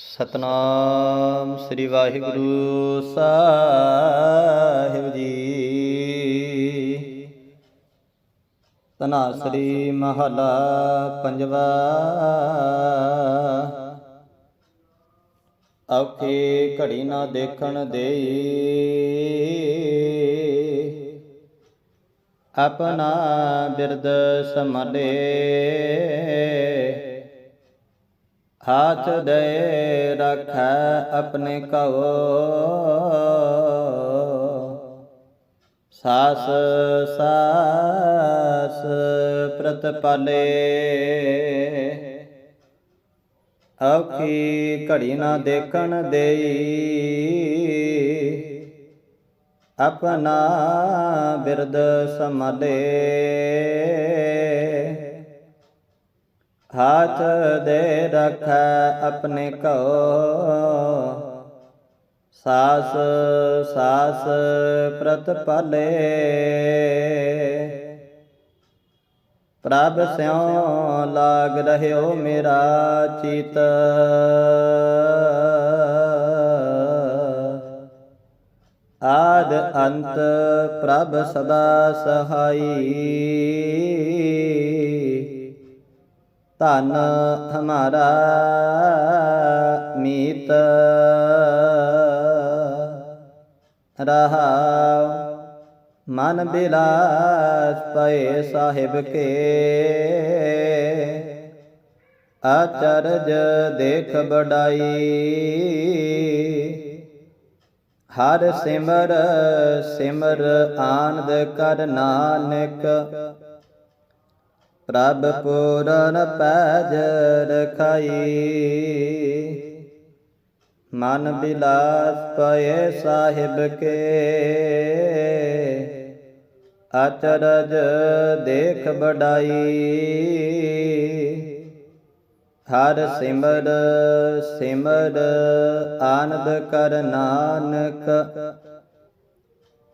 ਸਤਨਾਮ ਸ੍ਰੀ ਵਾਹਿਗੁਰੂ ਸਾਹਿਬ ਜੀ। ਤਨਾਸਰੀ ਮਹਲਾ ਪੰਜਵਾ। ਔਖੀ ਘੜੀ ਨਾ ਦੇਖਣ ਦੇਈ। ਆਪਣਾ ਬਿਰਦ ਸਮਲੇ ਹਾਥ ਦੇ ਰਖੈ ਆਪਣੇ ਕਉ ਸਾਸ ਸਾਸ ਪ੍ਰਤਪਾਲੇ। ਔਖੀ ਘੜੀ ਨਾ ਦੇਖਣ ਦੇਈ। ਆਪਣਾ ਬਿਰਦ ਸਮਲੇ ਹਾਥ ਦੇ ਰਖੈ ਆਪਣੇ ਕੋ ਸਾਸ ਸਾਸ ਪ੍ਰਤਪਲੇ ਪ੍ਰਭ ਸਿਉ ਲਾਗ ਰਹਿਓ ਮੇਰਾ ਚਿਤ। ਆਦ ਅੰਤ ਪ੍ਰਭ ਸਦਾ ਸਹਾਈ। ਧਨ ਹਮਾਰਾ ਮੀਤ। ਰਹਾ ਮਨ ਬਿਲਾਸ ਪਏ ਸਾਹਿਬ ਕੇ। ਆਚਰਜ ਦੇਖ ਬੜਾਈ ਹਰ ਸਿਮਰ ਸਿਮਰ ਆਨੰਦ ਕਰ ਨਾਨਕ। ਪ੍ਰਭ ਪੂਰਨ ਪੈਜ ਰਖਾਈ। ਮਨ ਬਿਲਾਸ ਪਏ ਸਾਹਿਬ ਕੇ। ਅਚਰਜ ਦੇਖ ਬੜਾਈ ਹਰ ਸਿਮਰ ਸਿਮਰ ਆਨੰਦ ਕਰ ਨਾਨਕ।